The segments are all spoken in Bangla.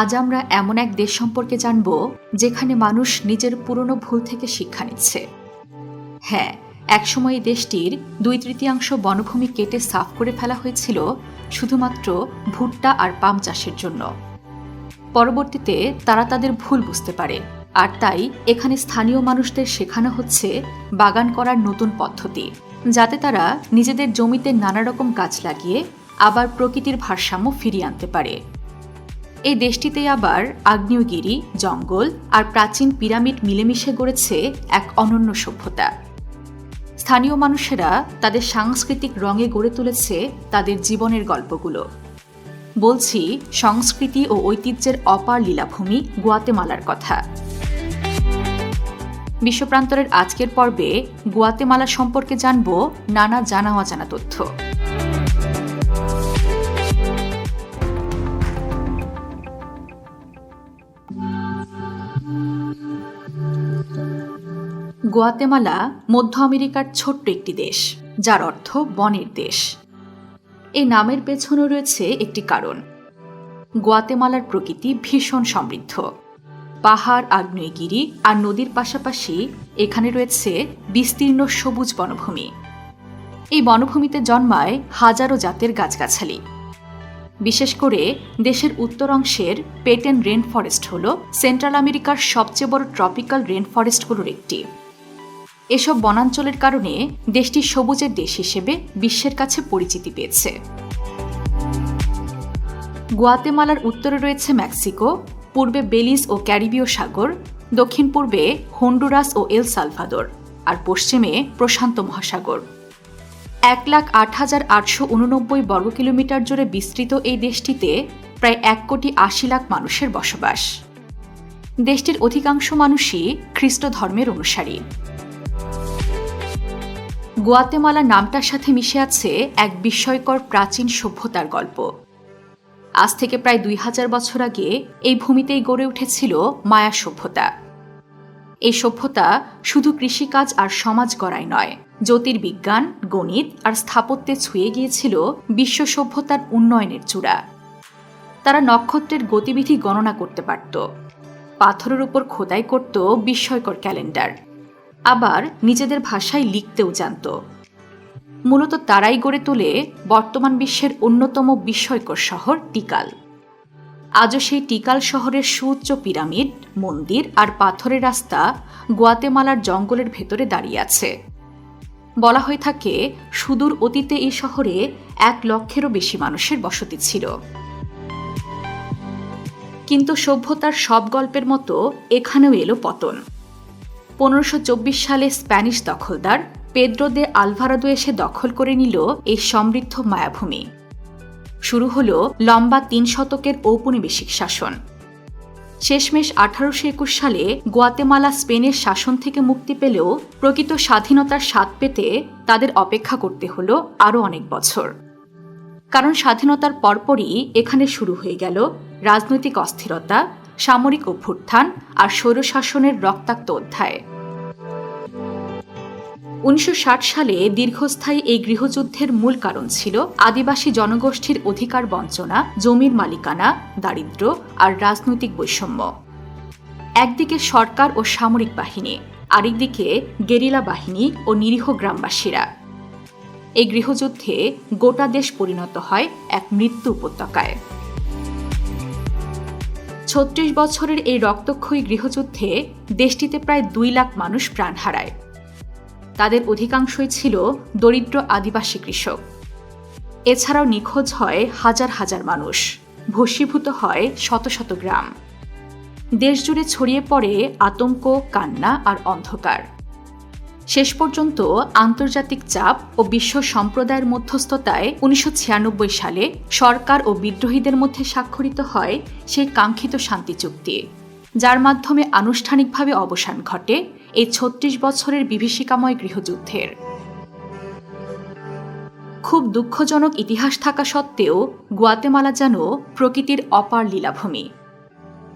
আজ আমরা এমন এক দেশ সম্পর্কে জানব, যেখানে মানুষ নিজের পুরনো ভুল থেকে শিক্ষা নিচ্ছে। হ্যাঁ একসময় দেশটির দুই তৃতীয়াংশ বনভূমি কেটে সাফ করে ফেলা হয়েছিল শুধুমাত্র ভুট্টা আর পাম চাষের জন্য। পরবর্তীতে তারা তাদের ভুল বুঝতে পারে, আর তাই এখানে স্থানীয় মানুষদের শেখানো হচ্ছে বাগান করার নতুন পদ্ধতি, যাতে তারা নিজেদের জমিতে নানা রকম গাছ লাগিয়ে আবার প্রকৃতির ভারসাম্য ফিরিয়ে আনতে পারে। এই দেশটিতে আবার আগ্নেয়গিরি, জঙ্গল আর প্রাচীন পিরামিড মিলেমিশে গড়েছে এক অনন্য সভ্যতা। স্থানীয় মানুষেরা তাদের সাংস্কৃতিক রঙে গড়ে তুলেছে তাদের জীবনের গল্পগুলো। বলছি, সংস্কৃতি ও ঐতিহ্যের অপার লীলাভূমি গুয়াতেমালার কথা। বিশ্বপ্রান্তরের আজকের পর্বে গুয়াতেমালা সম্পর্কে জানব নানা জানা অজানা তথ্য। গুয়াতেমালা মধ্য আমেরিকার ছোট্ট একটি দেশ, যার অর্থ বনের দেশ। এই নামের পেছনে রয়েছে একটি কারণ। গোয়াতেমালার প্রকৃতি ভীষণ সমৃদ্ধ। পাহাড়, আগ্নেয়গিরি আর নদীর পাশাপাশি এখানে রয়েছে বিস্তীর্ণ সবুজ বনভূমি। এই বনভূমিতে জন্মায় হাজারো জাতের গাছগাছালি। বিশেষ করে দেশের উত্তর অংশের পেটেন রেন ফরেস্ট হল সেন্ট্রাল আমেরিকার সবচেয়ে বড় ট্রপিক্যাল রেন ফরেস্টগুলোর একটি। এসব বনাঞ্চলের কারণে দেশটি সবুজের দেশ হিসেবে বিশ্বের কাছে পরিচিতি পেয়েছে। গুয়াতেমালার উত্তরে রয়েছে মেক্সিকো, পূর্বে বেলিজ ও ক্যারিবীয় সাগর, দক্ষিণ পূর্বে হন্ডুরাস ও এল সালভাদর, আর পশ্চিমে প্রশান্ত মহাসাগর। এক লাখ আট হাজার আটশো উননব্বই বর্গ কিলোমিটার জুড়ে বিস্তৃত এই দেশটিতে প্রায় এক কোটি আশি লাখ মানুষের বসবাস। দেশটির অধিকাংশ মানুষই খ্রিস্ট ধর্মের অনুসারী। গুয়াতেমালা নামটার সাথে মিশে আছে এক বিস্ময়কর প্রাচীন সভ্যতার গল্প। আজ থেকে প্রায় দুই হাজার বছর আগে এই ভূমিতেই গড়ে উঠেছিল মায়া সভ্যতা। এই সভ্যতা শুধু কৃষিকাজ আর সমাজ গড়াই নয়, জ্যোতির্বিজ্ঞান, গণিত আর স্থাপত্যে ছুঁয়ে গিয়েছিল বিশ্ব সভ্যতার উন্নয়নের চূড়া। তারা নক্ষত্রের গতিবিধি গণনা করতে পারত। পাথরের উপর খোদাই করত বিস্ময়কর ক্যালেন্ডার। আবার নিজেদের ভাষায় লিখতেও জানত। মূলত তারাই গড়ে তোলে বর্তমান বিশ্বের অন্যতম বিস্ময়কর শহর টিকাল। আজও সেই টিকাল শহরের সুউচ্চ পিরামিড, মন্দির আর পাথরের রাস্তা গোয়াতেমালার জঙ্গলের ভেতরে দাঁড়িয়ে আছে। বলা হয়ে থাকে, সুদূর অতীতে এই শহরে এক লক্ষেরও বেশি মানুষের বসতি ছিল। কিন্তু সভ্যতার সব গল্পের মতো এখানেও এলো পতন। পনেরোশো সালে স্প্যানিশ দখলদার পেদ্রো দে আলভারাদো এসে দখল করে নিল এই সমৃদ্ধ মায়াভূমি। শুরু হল লম্বা তিন শতকের ঔপনিবেশিক শাসন। শেষমেশ আঠারোশো একুশ সালে গোয়াতেমালা স্পেনের শাসন থেকে মুক্তি পেলেও প্রকৃত স্বাধীনতার স্বাদ পেতে তাদের অপেক্ষা করতে হল আরও অনেক বছর। কারণ স্বাধীনতার পরপরই এখানে শুরু হয়ে গেল রাজনৈতিক অস্থিরতা সামরিক অভ্যুত্থান আর স্বৈরশাসনের রক্তাক্ত অধ্যায়। উনিশশো ষাট সালে দীর্ঘস্থায়ী এই গৃহযুদ্ধের মূল কারণ ছিল আদিবাসী জনগোষ্ঠীর অধিকার বঞ্চনা, জমির মালিকানা দারিদ্র আর রাজনৈতিক বৈষম্য। একদিকে সরকার ও সামরিক বাহিনী, আরেকদিকে গেরিলা বাহিনী ও নিরীহ গ্রামবাসীরা। এই গৃহযুদ্ধে গোটা দেশ পরিণত হয় এক মৃত্যু উপত্যকায়। ছত্রিশ বছরের এই রক্তক্ষয়ী গৃহযুদ্ধে দেশটিতে প্রায় দুই লাখ মানুষ প্রাণ হারায়। তাদের অধিকাংশই ছিল দরিদ্র আদিবাসী কৃষক। এছাড়াও নিখোঁজ হয় হাজার হাজার মানুষ। ভস্মীভূত হয় শত শত গ্রাম। দেশজুড়ে ছড়িয়ে পড়ে আতঙ্ক, কান্না আর অন্ধকার। শেষ পর্যন্ত আন্তর্জাতিক চাপ ও বিশ্ব সম্প্রদায়ের মধ্যস্থতায় উনিশশো ছিয়ানব্বই সালে সরকার ও বিদ্রোহীদের মধ্যে স্বাক্ষরিত হয় সেই কাঙ্ক্ষিত শান্তি চুক্তি, যার মাধ্যমে আনুষ্ঠানিকভাবে অবসান ঘটে এই ছত্রিশ বছরের বিভীষিকাময় গৃহযুদ্ধের। খুব দুঃখজনক ইতিহাস থাকা সত্ত্বেও গুয়াতেমালা যেন প্রকৃতির অপার লীলাভূমি।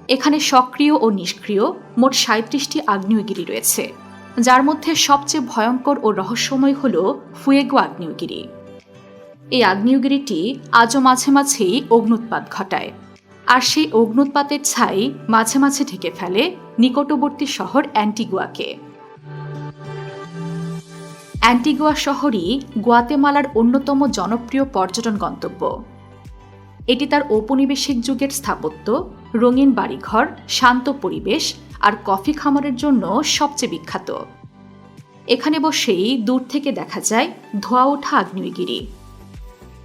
এখানে সক্রিয় ও নিষ্ক্রিয় মোট সাঁত্রিশটি আগ্নেয়গিরি রয়েছে। যার মধ্যে সবচেয়ে ভয়ঙ্কর ও রহস্যময় হল ফুয়েগো আগ্নেয়গিরি। এই আগ্নেয়গিরিটি আজও মাঝে মাঝেই অগ্নুৎপাত ঘটায়। আর সেই অগ্নুৎপাতের ছাই মাঝে মাঝে ঢেকে ফেলে নিকটবর্তী শহর অ্যান্টিগুয়াকে। অ্যান্টিগুয়া শহরই গুয়াতেমালার অন্যতম জনপ্রিয় পর্যটন গন্তব্য। এটি তার ঔপনিবেশিক যুগের স্থাপত্য, রঙিন বাড়িঘর, শান্ত পরিবেশ আর কফি খামারের জন্য সবচেয়ে বিখ্যাত। এখানে বসেই দূর থেকে দেখা যায় ধোয়া ওঠা আগ্নেয়গিরি।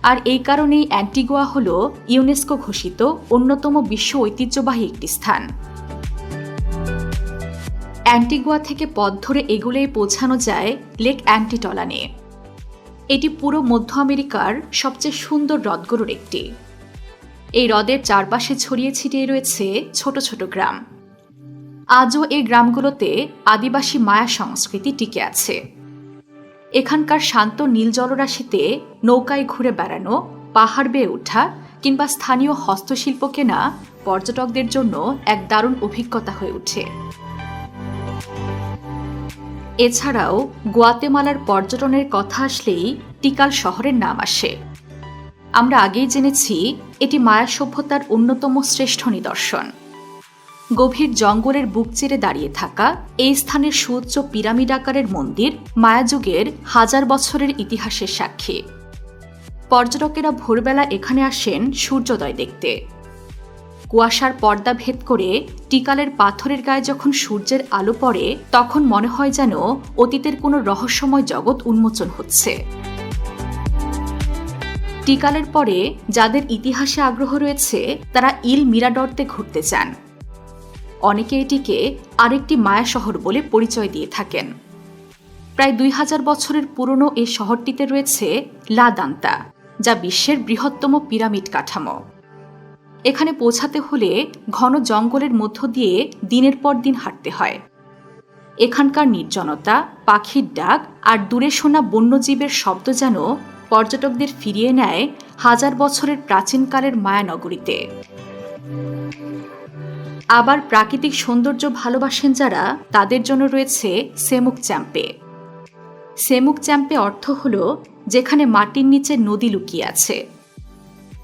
আর এই কারণেই অ্যান্টিগুয়া হল ইউনেস্কো ঘোষিত অন্যতম বিশ্ব ঐতিহ্যবাহী একটি স্থান। অ্যান্টিগুয়া থেকে পথ ধরে এগুলোই পৌঁছানো যায় লেক অ্যান্টিটলানে। এটি পুরো মধ্য আমেরিকার সবচেয়ে সুন্দর হ্রদগুলোর একটি। এই হ্রদের চারপাশে ছড়িয়ে ছিটিয়ে রয়েছে ছোট ছোট গ্রাম। আজও এই গ্রামগুলোতে আদিবাসী মায়া সংস্কৃতি টিকে আছে। এখানকার শান্ত নীল জলরাশিতে নৌকায় ঘুরে বেড়ানো, পাহাড় বেয়ে ওঠা কিংবা স্থানীয় হস্তশিল্প কেনা পর্যটকদের জন্য এক দারুণ অভিজ্ঞতা হয়ে ওঠে। এছাড়াও গোয়াতেমালার পর্যটনের কথা আসলেই টিকাল শহরের নাম আসে। আমরা আগেই জেনেছি এটি মায়া সভ্যতার অন্যতম শ্রেষ্ঠ নিদর্শন। গভীর জঙ্গলের বুক চিরে দাঁড়িয়ে থাকা এই স্থানের সুউচ্চ পিরামিড আকারের মন্দির মায়াযুগের হাজার বছরের ইতিহাসের সাক্ষী। পর্যটকেরা ভোরবেলা এখানে আসেন সূর্যোদয় দেখতে। কুয়াশার পর্দা ভেদ করে টিকালের পাথরের গায়ে যখন সূর্যের আলো পড়ে, তখন মনে হয় যেন অতীতের কোনো রহস্যময় জগৎ উন্মোচন হচ্ছে। টিকালের পরে যাদের ইতিহাসে আগ্রহ রয়েছে, তারা ইল মিরাডর্তে ঘুরতে চান। অনেকে এটিকে আরেকটি মায়া শহর বলে পরিচয় দিয়ে থাকেন। প্রায় দুই হাজার বছরের পুরনো এই শহরটিতে রয়েছে লা দান্তা, যা বিশ্বের বৃহত্তম পিরামিড কাঠামো। এখানে পৌঁছাতে হলে ঘন জঙ্গলের মধ্য দিয়ে দিনের পর দিন হাঁটতে হয়। এখানকার নির্জনতা, পাখির ডাক আর দূরে শোনা বন্যজীবের শব্দ যেন পর্যটকদের ফিরিয়ে নেয় হাজার বছরের প্রাচীনকালের মায়ানগরীতে। আবার প্রাকৃতিক সৌন্দর্য ভালোবাসেন যারা, তাদের জন্য রয়েছে সেমুক চ্যাম্পে। সেমুক চ্যাম্পে অর্থ হল যেখানে মাটির নিচে নদী লুকিয়ে আছে।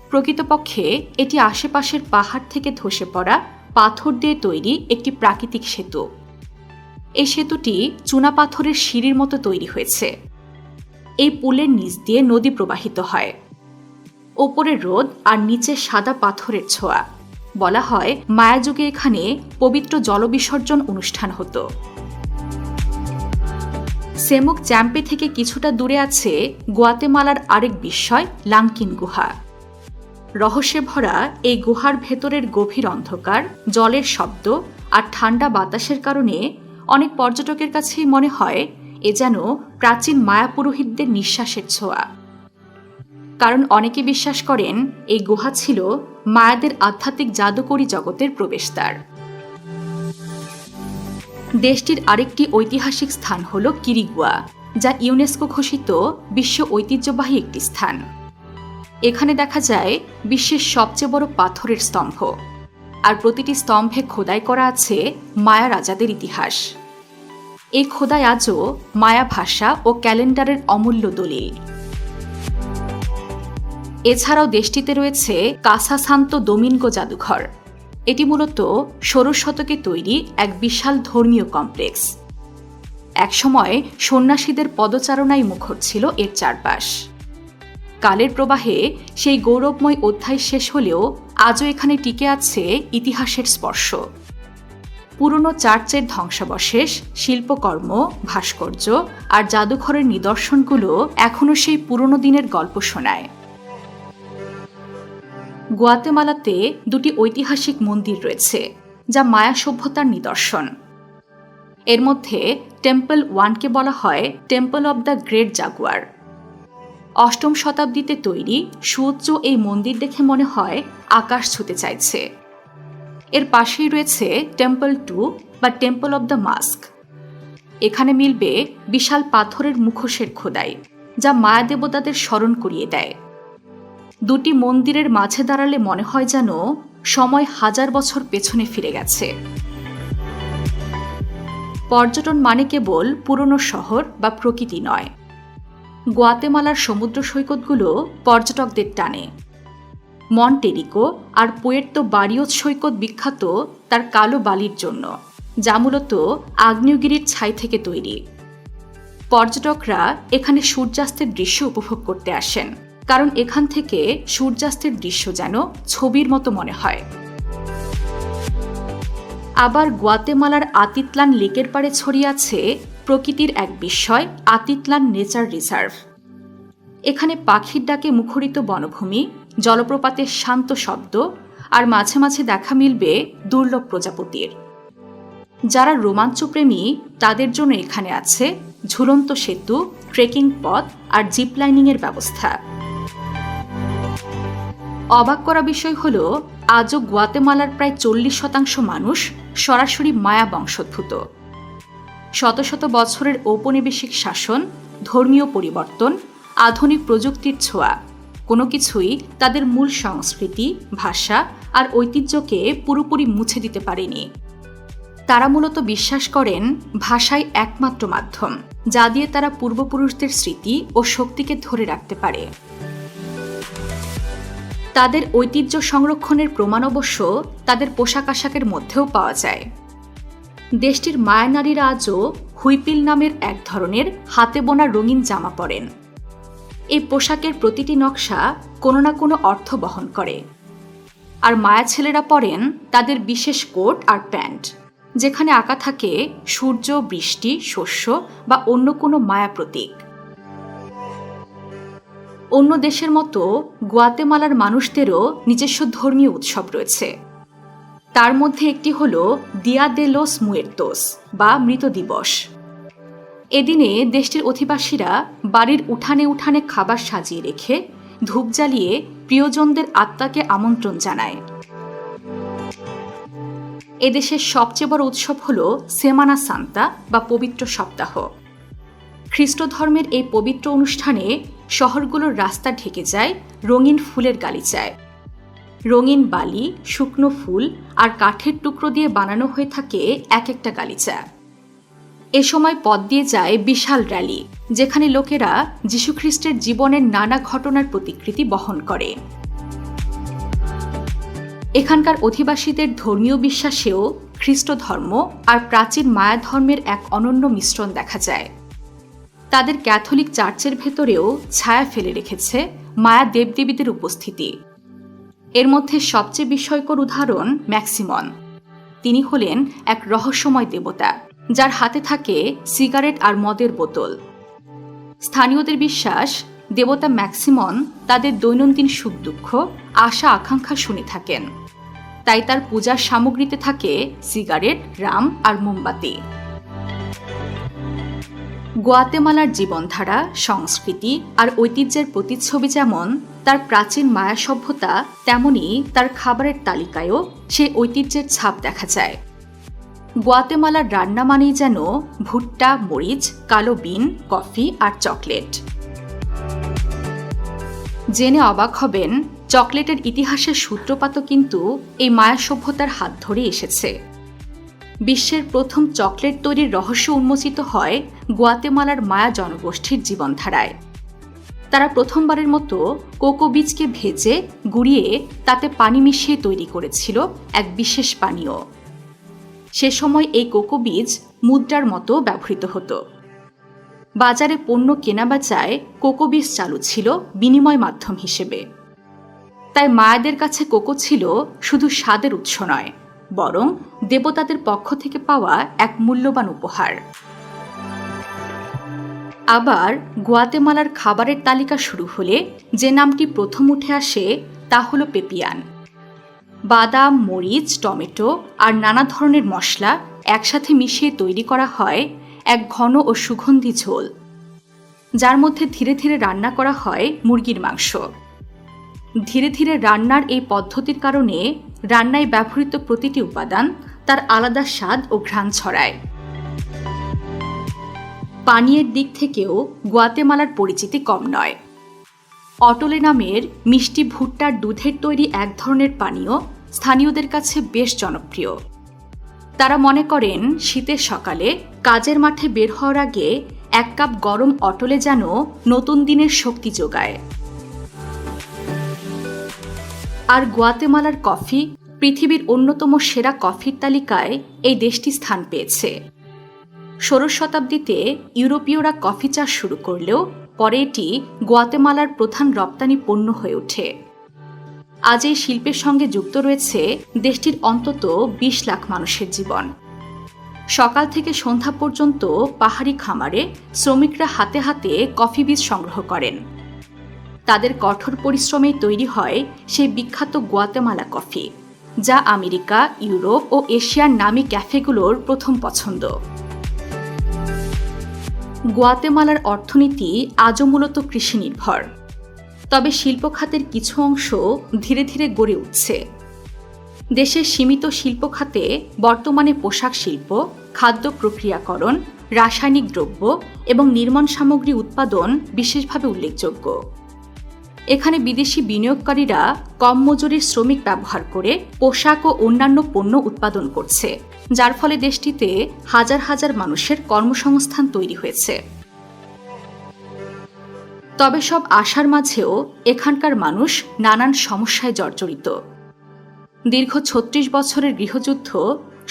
প্রকৃতপক্ষে এটি আশেপাশের পাহাড় থেকে ধসে পড়া পাথর দিয়ে তৈরি একটি প্রাকৃতিক সেতু। এই সেতুটি চুনাপাথরের সিঁড়ির মতো তৈরি হয়েছে। এই পুলের নিচ দিয়ে নদী প্রবাহিত হয়। ওপরে রোদ আর নিচে সাদা পাথরের ছোঁয়া। বলা হয় মায়াযুগে এখানে পবিত্র জলবিসর্জন অনুষ্ঠান হতো। সেমুক চ্যাম্পে থেকে কিছুটা দূরে আছে গোয়াতেমালার আরেক বিস্ময়, লাংকিন গুহা। রহস্যে ভরা এই গুহার ভেতরের গভীর অন্ধকার, জলের শব্দ আর ঠান্ডা বাতাসের কারণে অনেক পর্যটকের কাছেই মনে হয়, এ যেন প্রাচীন মায়া পুরোহিতদের নিঃশ্বাসের ছোঁয়া। কারণ অনেকে বিশ্বাস করেন এই গুহা ছিল মায়াদের আধ্যাত্মিক জাদুকরী জগতের প্রবেশদ্বার। দেশটির আরেকটি ঐতিহাসিক স্থান হল কিরিগুয়া, যা ইউনেস্কো ঘোষিত বিশ্ব ঐতিহ্যবাহী একটি স্থান। এখানে দেখা যায় বিশ্বের সবচেয়ে বড় পাথরের স্তম্ভ, আর প্রতিটি স্তম্ভে খোদাই করা আছে মায়া রাজাদের ইতিহাস। এই খোদাই আজও মায়া ভাষা ও ক্যালেন্ডারের অমূল্য দলিল। এছাড়াও দেশটিতে রয়েছে কাসাসান্ত দোমিনগো জাদুঘর। এটি মূলত ষোড়শ শতকে তৈরি এক বিশাল ধর্মীয় কমপ্লেক্স। একসময় সন্ন্যাসীদের পদচারণায় মুখর ছিল এর চারপাশ। কালের প্রবাহে সেই গৌরবময় অধ্যায় শেষ হলেও আজও এখানে টিকে আছে ইতিহাসের স্পর্শ। পুরনো চার্চের ধ্বংসাবশেষ, শিল্পকর্ম, ভাস্কর্য আর জাদুঘরের নিদর্শনগুলো এখনও সেই পুরনো দিনের গল্প শোনায়। গোয়াতেমালাতে দুটি ঐতিহাসিক মন্দির রয়েছে, যা মায়া সভ্যতার নিদর্শন। এর মধ্যে টেম্পল ওয়ানকে বলা হয় temple of the great jaguar. অষ্টম শতাব্দীতে তৈরি সুউচ্চ এই মন্দির দেখে মনে হয় আকাশ ছুতে চাইছে। এর পাশেই রয়েছে টেম্পল টু বা টেম্পল অব দ্য মাস্ক। এখানে মিলবে বিশাল পাথরের মুখোশের খোদাই, যা মায়া দেবতাদের স্মরণ করিয়ে দেয়। দুটি মন্দিরের মাঝে দাঁড়ালে মনে হয় যেন সময় হাজার বছর পেছনে ফিরে গেছে। পর্যটন মানে কেবল পুরনো শহর বা প্রকৃতি নয়। গোয়াতেমালার সমুদ্র সৈকতগুলো পর্যটকদের টানে। মন্টেরিকো আর পুয়ের্তো বারিওস সৈকত বিখ্যাত তার কালো বালির জন্য, যা মূলত আগ্নেয়গিরির ছাই থেকে তৈরি। পর্যটকরা এখানে সূর্যাস্তের দৃশ্য উপভোগ করতে আসেন। কারণ এখান থেকে সূর্যাস্তের দৃশ্য যেন ছবির মতো মনে হয়। আবার গুয়াতেমালার আতিতলান লেকের পাড়ে ছড়িয়ে আছে প্রকৃতির এক বিস্ময়, আতিতলান নেচার রিজার্ভ। এখানে পাখির ডাকে মুখরিত বনভূমি, জলপ্রপাতের শান্ত শব্দ, আর মাঝে মাঝে দেখা মিলবে দুর্লভ প্রজাপতির। যারা রোমাঞ্চপ্রেমী, তাদের জন্য এখানে আছে ঝুলন্ত সেতু, ট্রেকিং পথ, আর জিপ লাইনিংয়ের ব্যবস্থা। অবাক করা বিষয় হল, আজও গুয়াতেমালার প্রায় চল্লিশ শতাংশ মানুষ সরাসরি মায়া বংশোদ্ভূত। শত শত বছরের ঔপনিবেশিক শাসন, ধর্মীয় পরিবর্তন, আধুনিক প্রযুক্তির ছোঁয়া, কোনো কিছুই তাদের মূল সংস্কৃতি, ভাষা আর ঐতিহ্যকে পুরোপুরি মুছে দিতে পারেনি। তারা মূলত বিশ্বাস করেন, ভাষাই একমাত্র মাধ্যম, যা দিয়ে তারা পূর্বপুরুষদের স্মৃতি ও শক্তিকে ধরে রাখতে পারে। তাদের ঐতিহ্য সংরক্ষণের প্রমাণ অবশ্য তাদের পোশাক আশাকের মধ্যেও পাওয়া যায়। দেশটির মায়ানারীরা আজও হুইপিল নামের এক ধরনের হাতে বোনা রঙিন জামা পরেন। এই পোশাকের প্রতিটি নকশা কোনো না কোনো অর্থ বহন করে। আর মায়া ছেলেরা পরেন তাদের বিশেষ কোট আর প্যান্ট, যেখানে আঁকা থাকে সূর্য, বৃষ্টি, শস্য বা অন্য কোনো মায়া প্রতীক। অন্য দেশের মতো গুয়াতেমালার মানুষদেরও নিজস্ব ধর্মীয় উৎসব রয়েছে। তার মধ্যে একটি হল দিয়া দে লোস মুয়ের্তোস বা মৃত দিবস। এদিনে দেশটির অধিবাসীরা বাড়ির উঠানে উঠানে খাবার সাজিয়ে রেখে ধূপ জ্বালিয়ে প্রিয়জনদের আত্মাকে আমন্ত্রণ জানায়। এদেশের সবচেয়ে বড় উৎসব হল সেমানা সান্তা বা পবিত্র সপ্তাহ। খ্রিস্ট ধর্মের এই পবিত্র অনুষ্ঠানে শহরগুলোর রাস্তা ঢেকে যায়, রঙিন ফুলের গালিচায় রঙিন বালি, শুকনো ফুল আর কাঠের টুকরো দিয়ে বানানো হয়ে থাকে এক একটা গালিচা এ সময় পথ দিয়ে যায় বিশাল র্যালি, যেখানে লোকেরা যীশুখ্রিস্টের জীবনের নানা ঘটনার প্রতিকৃতি বহন করে। এখানকার অধিবাসীদের ধর্মীয় বিশ্বাসেও খ্রিস্ট ধর্ম আর প্রাচীন মায়া ধর্মের এক অনন্য মিশ্রণ দেখা যায়। তাদের ক্যাথলিক চার্চের ভেতরেও ছায়া ফেলে রেখেছে মায়া দেবদেবীদের উপস্থিতি। এর মধ্যে সবচেয়ে বিস্ময়কর উদাহরণ ম্যাক্সিমন। তিনি হলেন এক রহস্যময় দেবতা, যার হাতে থাকে সিগারেট আর মদের বোতল। স্থানীয়দের বিশ্বাস, দেবতা ম্যাক্সিমন তাদের দৈনন্দিন সুখ দুঃখ, আশা, আকাঙ্ক্ষা শুনে থাকেন। তাই তার পূজার সামগ্রীতে থাকে সিগারেট, রাম আর মোমবাতি। গোয়াতেমালার জীবনধারা, সংস্কৃতি আর ঐতিহ্যের প্রতিচ্ছবি যেমন তার প্রাচীন মায়া সভ্যতা তেমনই তার খাবারের তালিকায়ও সে ঐতিহ্যের ছাপ দেখা যায়। গোয়াতেমালার রান্না মানেই যেন ভুট্টা, মরিচ, কালো বিন, কফি আর চকলেট। জেনে অবাক হবেন, চকলেটের ইতিহাসের সূত্রপাতও কিন্তু এই মায়া সভ্যতার হাত ধরে এসেছে। বিশ্বের প্রথম চকলেট তৈরির রহস্য উন্মোচিত হয় গোয়াতেমালার মায়া জনগোষ্ঠীর জীবনধারায়। তারা প্রথমবারের মতো কোকো বীজকে ভেজে, গুঁড়িয়ে তাতে পানি মিশিয়ে তৈরি করেছিল এক বিশেষ পানীয়। সে সময় এই কোকো বীজ মুদ্রার মতো ব্যবহৃত হতো। বাজারে পণ্য কেনাবেচায় কোকো বীজ চালু ছিল বিনিময় মাধ্যম হিসেবে। তাই মায়াদের কাছে কোকো ছিল শুধু স্বাদের উৎস নয়। বরং দেবতাদের পক্ষ থেকে পাওয়া এক মূল্যবান উপহার। আবার গোয়াতেমালার খাবারের তালিকা শুরু হলে যে নামটি প্রথম উঠে আসে তা হল পেপিয়ান। বাদাম, মরিচ, টমেটো আর নানা ধরনের মশলা একসাথে মিশিয়ে তৈরি করা হয় এক ঘন ও সুগন্ধি ঝোল, যার মধ্যে ধীরে ধীরে রান্না করা হয় মুরগির মাংস। ধীরে ধীরে রান্নার এই পদ্ধতির কারণে রান্নায় ব্যবহৃত প্রতিটি উপাদান তার আলাদা স্বাদ ও ঘ্রাণ ছড়ায়। পানীয়ের দিক থেকেও গোয়াতেমালার পরিচিতি কম নয়। অটলে নামের মিষ্টি ভুট্টার দুধের তৈরি এক ধরনের পানীয় স্থানীয়দের কাছে বেশ জনপ্রিয়। তারা মনে করেন, শীতের সকালে কাজের মাঠে বের হওয়ার আগে এক কাপ গরম অটলে যেন নতুন দিনের শক্তি যোগায়। আর গুয়াতেমালার কফি পৃথিবীর অন্যতম সেরা কফির তালিকায় এই দেশটি স্থান পেয়েছে। ষোড়শ শতাব্দীতে ইউরোপীয়রা কফি চাষ শুরু করলেও পরে এটি গুয়াতেমালার প্রধান রপ্তানি পণ্য হয়ে ওঠে। আজ এই শিল্পের সঙ্গে যুক্ত রয়েছে দেশটির অন্তত ২০ লাখ মানুষের জীবন। সকাল থেকে সন্ধ্যা পর্যন্ত পাহাড়ি খামারে শ্রমিকরা হাতে হাতে কফি বীজ সংগ্রহ করেন। তাদের কঠোর পরিশ্রমে তৈরি হয় সেই বিখ্যাত গুয়াতেমালা কফি, যা আমেরিকা, ইউরোপ ও এশিয়ার নামী ক্যাফেগুলোর প্রথম পছন্দ। গুয়াতেমালার অর্থনীতি আজও মূলত কৃষি নির্ভর তবে শিল্প খাতের কিছু অংশ ধীরে ধীরে গড়ে উঠছে। দেশের সীমিত শিল্প খাতে বর্তমানে পোশাক শিল্প, খাদ্য প্রক্রিয়াকরণ, রাসায়নিক দ্রব্য এবং নির্মাণ সামগ্রী উৎপাদন বিশেষভাবে উল্লেখযোগ্য। এখানে বিদেশি বিনিয়োগকারীরা কম মজুরির শ্রমিক ব্যবহার করে পোশাক ও অন্যান্য পণ্য উৎপাদন করছে, যার ফলে দেশটিতে হাজার হাজার মানুষের কর্মসংস্থান তৈরি হয়েছে। তবে সব আশার মাঝেও এখানকার মানুষ নানান সমস্যায় জর্জরিত। দীর্ঘ ছত্রিশ বছরের গৃহযুদ্ধ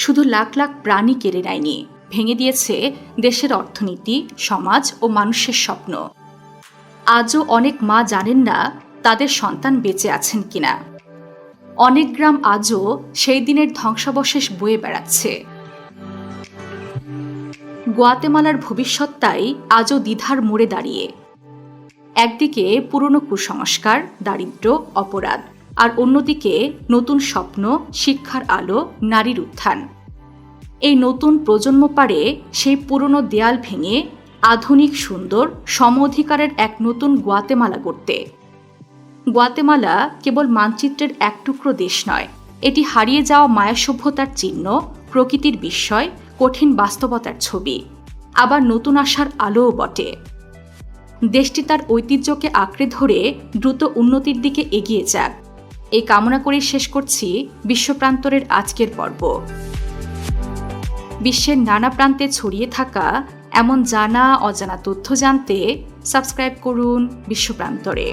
শুধু লাখ লাখ প্রাণী কেড়ে নেয়নি, ভেঙে দিয়েছে দেশের অর্থনীতি, সমাজ ও মানুষের স্বপ্ন। আজও অনেক মা জানেন না তাদের সন্তান বেঁচে আছেন কিনা। অনেক গ্রাম আজও সেই দিনের ধ্বংসাবশেষ বয়ে বেড়াচ্ছে। গোয়াতেমালার ভবিষ্যৎ তাই আজও দ্বিধার মোড়ে দাঁড়িয়ে। একদিকে পুরনো কুসংস্কার, দারিদ্র, অপরাধ, আর অন্যদিকে নতুন স্বপ্ন, শিক্ষার আলো, নারীর উত্থান। এই নতুন প্রজন্ম পারে সেই পুরনো দেয়াল ভেঙে আধুনিক, সুন্দর সম অধিকারের এক নতুন গুয়াতেমালা করতে গুয়াতেমালা কেবল মানচিত্রের এক টুকরো দেশ নয়, এটি হারিয়ে যাওয়া মায়া সভ্যতার চিহ্ন, প্রকৃতির বিস্ময়, কঠিন বাস্তবতার ছবি, আবার নতুন আশার আলোও বটে। দেশটি তার ঐতিহ্যকে আঁকড়ে ধরে দ্রুত উন্নতির দিকে এগিয়ে যাক। এই কামনা করেই শেষ করছি বিশ্বপ্রান্তরের আজকের পর্ব। বিশ্বের নানা প্রান্তে ছড়িয়ে থাকা এমন জানা অজানা তথ্য জানতে সাবস্ক্রাইব করুন বিশ্বপ্রান্তরে।